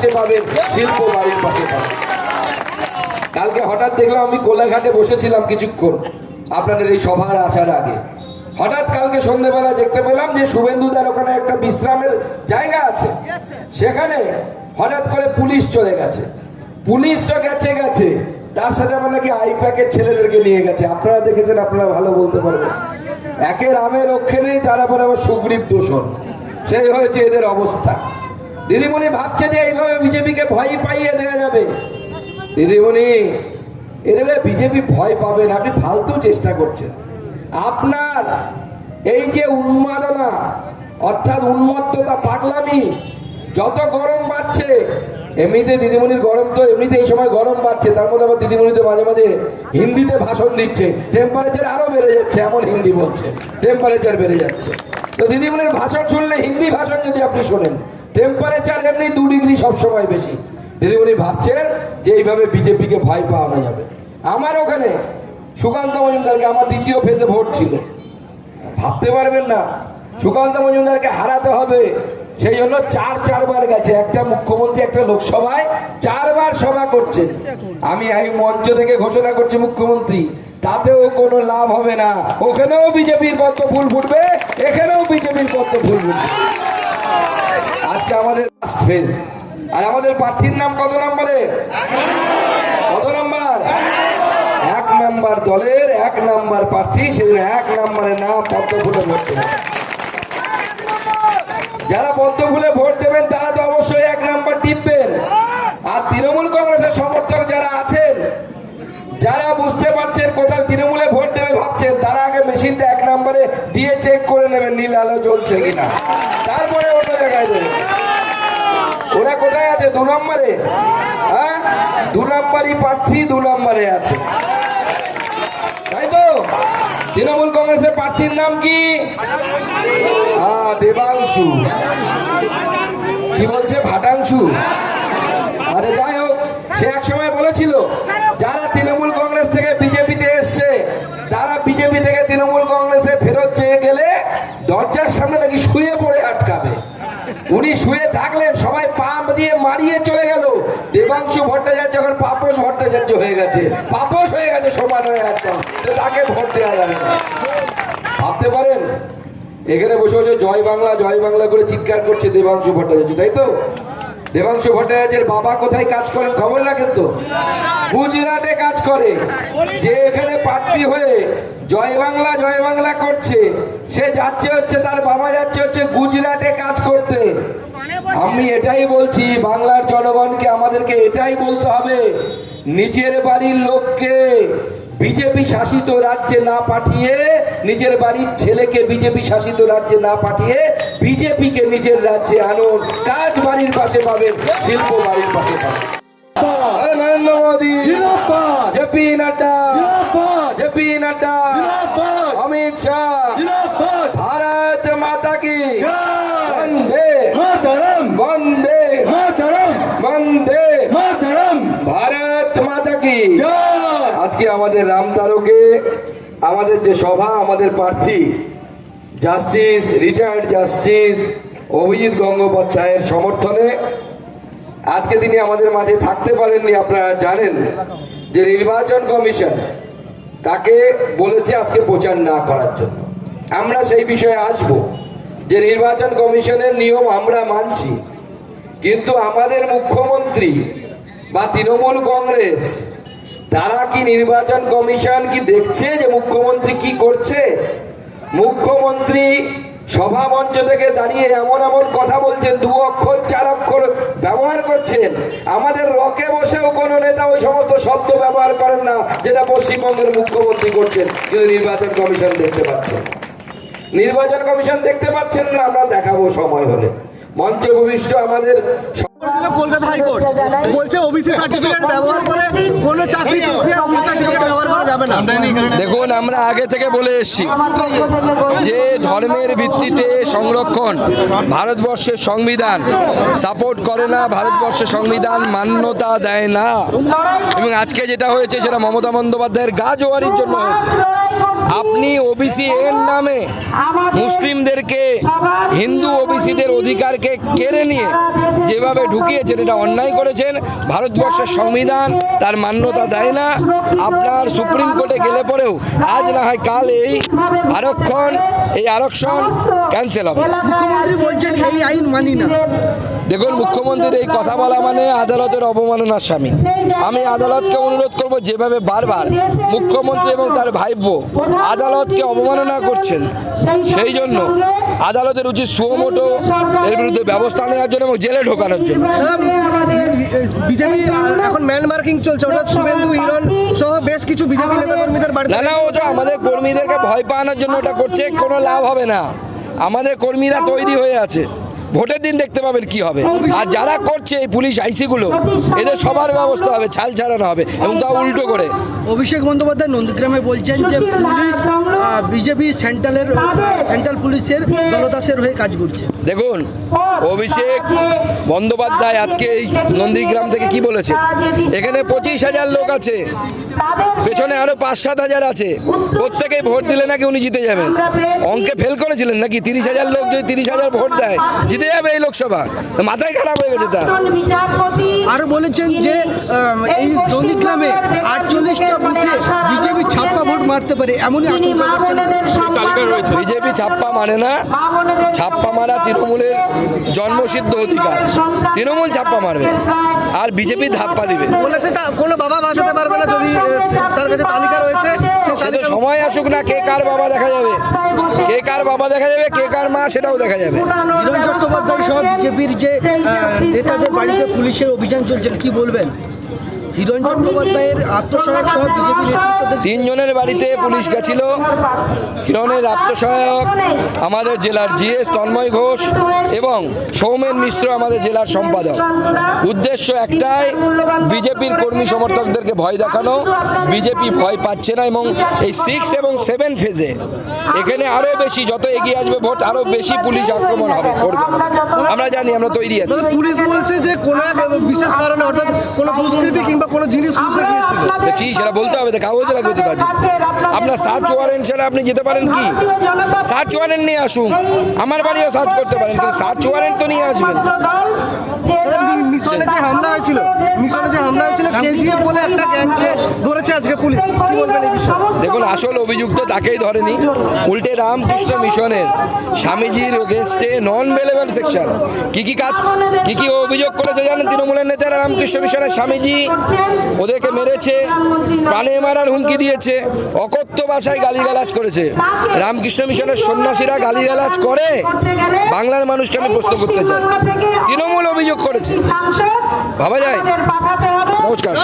পাশে পাবেন, শিল্প বাড়ির পাশে পাবেন। কালকে হঠাৎ দেখলাম আমি কোলাঘাটে বসেছিলাম কিছুক্ষণ, আপনাদের এই সভার আসার আগে। হঠাৎ কালকে সন্ধ্যেবেলা দেখতে পেলাম যে শুভেন্দুদার ওখানে একটা বিশ্রামের জায়গা আছে। সেখানে হঠাৎ করে পুলিশ চলে গেছে। পুলিশ তো গেছে গেছে। তার সাথে আবার নাকি আইপ্যাকের ছেলেদেরকে নিয়ে গেছে। আপনারা দেখেছেন, আপনারা ভালো বলতে পারবেন। একের আমের রক্ষে নেই, তার আবার আবার সুগ্রীব দূষণ। সেই হয়েছে এদের অবস্থা। দিদিমণি ভাবছে যে এইভাবে বিজেপিকে ভয় পাইয়ে দেওয়া যাবে। দিদিমণি, এভাবে বিজেপি ভয় পাবেন আপনি ফালতু চেষ্টা করছেন। আপনার এই যে উন্মাদনা, অর্থাৎ উন্মত্ততা, পাগলামি, যত গরম বাড়ছে, এমনিতে দিদিমণির গরম তো এমনিতে এই সময় গরম বাড়ছে, তার মধ্যে আবার দিদিমণিতে মাঝে মাঝে হিন্দিতে ভাষণ দিচ্ছে। টেম্পারেচার আরও বেড়ে যাচ্ছে, এমন হিন্দি বলছে। টেম্পারেচার বেড়ে যাচ্ছে। তো দিদিমণির ভাষণ শুনলে হিন্দি ভাষণ যদি আপনি শোনেন টেম্পারেচার এমনি দু ডিগ্রি সবসময় বেশি। দিদিমণি ভাবছেন যে এইভাবে বিজেপিকে ভয় পাওয়ানো যাবে। আমার ওখানে সুকান্ত মজুমদারকে আমার দ্বিতীয় ফেজে ভোট ছিল। ভাবতে পারবেন না। সুকান্ত মজুমদারকে হারাতে হবে। সেই জন্য চার চারবার গেছে। একটা মুখ্যমন্ত্রী, একটা লোকসভায় চারবার সভা করছেন। আমি এই মঞ্চ থেকে ঘোষণা করছি মুখ্যমন্ত্রী, তাতেও কোনো লাভ হবে না। ওখানেও বিজেপির পদ্ম ফুল ফুটবে, এখানেও বিজেপির পদ্ম ফুল ফুটবে। আজকে আমাদের লাস্ট ফেজ আর আমাদের প্রার্থীর নাম কত নম্বরে? কত নম্বর? এক নাম্বার দলের এক নাম্বার প্রার্থী সেই এক নাম্বারের নাম পদ্ম ফুলে ভোট দেবেন যারা পদ্ম ফুলে ভোট দেবেন, তারা তো অবশ্যই এক নাম্বার টিপবেন। আর তৃণমূল কংগ্রেসের সমর্থক যারা আছেন, যারা বুঝতে পারছেন কোথাও তৃণমূলে ভোট দেবে ভাবছেন, তারা আগে মেশিনটা এক নম্বরে দিয়ে চেক করে নেবেন, নীল আলো জ্বলছে কিনা। তারপরে ওরা কোথায় আছে? দু নম্বরে? হ্যাঁ? দু নম্বরই প্রার্থী, দু নম্বরে আছে। তাই তো? তৃণমূল কংগ্রেসের প্রার্থীর নাম কি? হ্যাঁ দেবাংশু। কি বলছে? ভাটাংশু। আচ্ছা যাই হোক, সে এক সময় বলেছিল, যারা তৃণমূল কংগ্রেস থেকে বিজেপিতে এসছে, তারা বিজেপি থেকে তৃণমূল কংগ্রেসে ফেরত চেয়ে গেলে দরজার সামনে নাকি শুয়ে পড়ে আটকাবে উনি শুয়ে থাকলেন, সবাই পা দিয়ে মারিয়ে চলে গেল। দেবাংশু ভট্টাচার্য এখন পাপস ভট্টাচার্য হয়ে গেছে। পাপস হয়ে গেছে সমান হয়ে একদম। তাকে ভোট দেওয়া যাবে না। ভাবতে পারেন? এখানে বসে বসে জয় বাংলা জয় বাংলা করে চিৎকার করছে দেবাংশু ভট্টাচার্য, তাই তো? দেবাংশু ভট্টাচার্যের বাবা কোথায় কাজ করেন খবর রাখেন তো? গুজরাটে কাজ করে। যে এখানে প্রার্থী হয়ে জয় বাংলা জয় বাংলা করছে। সে যাচ্ছে হচ্ছে তার বাবা যাচ্ছে হচ্ছে গুজরাটে কাজ করতে। আমি এটাই বলছি বাংলার জনগণকে আমাদেরকে এটাই বলতে হবে। নিজের বাড়ির লোককে বিজেপি শাসিত রাজ্যে না পাঠিয়ে নিজের বাড়ির ছেলেকে বিজেপি শাসিত রাজ্যে না পাঠিয়ে বিজেপিকে নিজের রাজ্যে আনুন। কাজ বাড়ির পাশে পাবেন শিল্প বাড়ির পাশে পাবেন। Narendra Modi JP Nadda JP Nadda. মাতা কি জয় বন্দে মাতরম বন্দে মাতরম বন্দে মাতরম ভারত মাতা কি জয় আজকে আমাদের রামতারকে আমাদের যে সভা আমাদের প্রার্থী জাস্টিস রিটায়ার্ড জাস্টিস অভিজিৎ গঙ্গোপাধ্যায়ের সমর্থনে আজকে তিনি আমাদের মাঝে থাকতে পারেননি আপনারা জানেন যে নির্বাচন কমিশন তাকে বলেছে আজকে প্রচার না করার জন্য। আমরা সেই বিষয়ে আসব যে নির্বাচন কমিশনের নিয়ম আমরা মানছি। কিন্তু আমাদের মুখ্যমন্ত্রী বা তৃণমূল কংগ্রেস, তারা কি নির্বাচন কমিশন কি দেখছে যে মুখ্যমন্ত্রী কি করছে? মুখ্যমন্ত্রী সভা মঞ্চ থেকে দাঁড়িয়ে এমন এমন কথা বলছেন দু অক্ষর চার ব্যবহার করছেন। আমাদের রকে বসেও কোনো নেতা ওই সমস্ত শব্দ ব্যবহার করেন না, যেটা পশ্চিমবঙ্গের মুখ্যমন্ত্রী করছেন, কিন্তু নির্বাচন কমিশন দেখতে পাচ্ছেন। নির্বাচন কমিশন দেখতে পাচ্ছেন না, আমরা দেখাবো সময় হলে। মঞ্চ ভবিষ্য আমাদের দিল কলকাতা হাইকোর্ট। বলছে ওবিসি সার্টিফিকেট ব্যবহার করে চাকরি সার্টিফিকেট ব্যবহার করা যাবে না। দেখুন, আমরা আগে থেকে বলে এসেছি যে ধর্মের ভিত্তিতে সংরক্ষণ ভারতবর্ষের সংবিধান সাপোর্ট করে না, ভারতবর্ষের সংবিধান মান্যতা দেয় না। এবং আজকে যেটা হয়েছে সেটা মমতা বন্দ্যোপাধ্যায়ের গা জোয়ারির জন্য হয়েছে। আপনি ওবিসি এর নামে মুসলিমদেরকে, হিন্দু ওবিসিদের অধিকারকে কেড়ে নিয়ে যেভাবে ঢুকিয়েছেন এটা অন্যায় করেছেন। ভারতবর্ষের সংবিধান তার মান্যতা দেয় না। আপনার সুপ্রিম কোর্টে গেলে পরেও আজ না হয় কাল এই আরক্ষণ এই আরক্ষণ ক্যান্সেল হবে। মুখ্যমন্ত্রী বলছেন এই আইন মানি না। দেখুন মুখ্যমন্ত্রীর এই কথা বলা মানে আদালতের অবমাননার স্বামী। আমি আদালতকে অনুরোধ করব যেভাবে বারবার মুখ্যমন্ত্রী এবং তার ভাইপো আদালতকে অবমাননা করছেন সেই জন্য আদালতের উচিত সুমোটো এর বিরুদ্ধে ব্যবস্থা নেওয়ার জন্য এবং জেলে ঢোকানোর জন্য। বিজেপি এখন ম্যান মার্কিং চলছে অর্থাৎ শুভেন্দু হিরণ সহ বেশ কিছু বিজেপি নেতাকর্মীদের বাড়িতে না না ওটা আমাদের কর্মীদেরকে ভয় পাওয়ানোর জন্য ওটা করছে কোনো লাভ হবে না। আমাদের কর্মীরা তৈরি হয়ে আছে। ভোটের দিন দেখতে পাবেন কি হবে। আর যারা করছে এই পুলিশ আইসিগুলো এদের সবার ব্যবস্থা হবে ছাল ছাড়ানো হবে এবং তা উল্টো করে। অভিষেক বন্দ্যোপাধ্যায় নন্দীগ্রামে বলছেন যে পুলিশ বিজেপি সেন্ট্রালের সেন্ট্রাল পুলিশের দলদাসের হয়ে কাজ করছে। দেখুন অভিষেক বন্দ্যোপাধ্যায় আজকে এই নন্দীগ্রাম থেকে কি বলেছে? এখানে পঁচিশ হাজার লোক আছে পেছনে আরও পাঁচ সাত হাজার আছে। প্রত্যেকে ভোট দিলে নাকি উনি জিতে যাবেন? অঙ্কে ফেল করেছিলেন নাকি? তিরিশ হাজার লোক যদি তিরিশ হাজার ভোট দেয় জিতে যাবে এই লোকসভা। মাথায় খারাপ হয়ে গেছে তার। আরও বলেছেন যে এই নন্দীগ্রামে আটচল্লিশটা বুথে বিজেপি ছাপ্পা ভোট মারতে পারে এমনই আশঙ্কা করছেন। বিজেপি ছাপ্পা মানে না ছাপ্পা মারা তৃণমূলের জন্মসিদ্ধ অধিকার। তৃণমূল ছাপ্পা মারবে। আর বিজেপি ধাপ্পা দিবে। বলেছে তা কোনো বাবা বাঁচাতে পারবে না যদি তার কাছে তালিকা রয়েছে তালিকা সময় আসুক না কে কার বাবা দেখা যাবে। কে কার বাবা দেখা যাবে কে কার মা সেটাও দেখা যাবে। হিরণ চট্টোপাধ্যায় সব বিজেপির যে নেতাদের বাড়িতে পুলিশের অভিযান চলছে কি বলবেন? হিরণ চট্টোপাধ্যায়ের আত্মসহায়ক সহ বিজেপি নেতৃত্বদের তিনজনের বাড়িতে পুলিশ গেছিল। হিরণের আত্মসহায়ক আমাদের জেলার জিএস তন্ময় ঘোষ এবং সৌমেন মিশ্র আমাদের জেলার সম্পাদক। উদ্দেশ্য একটাই বিজেপির কর্মী সমর্থকদেরকে ভয় দেখানো। বিজেপি ভয় পাচ্ছে না এবং এই সিক্স এবং সেভেন ফেজে এখানে আরও বেশি যত এগিয়ে আসবে ভোট আরও বেশি পুলিশ আক্রমণ হবে করবে। আমরা জানি আমরা তৈরি আছি। পুলিশ বলছে যে কোনো বিশেষ কারণে অর্থাৎ কোনো দুষ্কৃতি কিংবা কোনো জিনিস খুঁজতে গিয়েছিল? তো কি সেটা বলতে হবে তো কাগজে লাগবে তো তার আপনার সার্চ ওয়ারেন্ট ছাড়া আপনি যেতে পারেন কি? সার্চ ওয়ারেন্ট নিয়ে আসুন। আমার বাড়িও সার্চ করতে পারেন কিন্তু সার্চ ওয়ারেন্ট তো নিয়ে আসবেন। মিশনে যে হামলা হয়েছিল মিশনে যে হামলা হয়েছিল কেজিএফ বলে একটা গ্যাংকে ধরেছে আজকে পুলিশ? কি বলবেন এই বিষয়ে? দেখুন আসল অভিযুক্ত তাকেই ধরেনি। উল্টে রামকৃষ্ণ মিশনের স্বামীজির এগেনস্টে নন ভেলেবল সেকশন কি কি কাজ কি কি অভিযোগ করেছে জানেন? তৃণমূলের নেতারা রামকৃষ্ণ মিশনের স্বামীজি ওদেরকে মেরেছে প্রাণে মারার হুমকি দিয়েছে, অকথ্য ভাষায় গালিগালাজ করেছে। রামকৃষ্ণ মিশনের সন্ন্যাসীরা গালিগালাজ করে, বাংলার মানুষকে আমি প্রশ্ন করতে চাই। তৃণমূল অভিযোগ করেছে। ভাবা যায়? নমস্কার।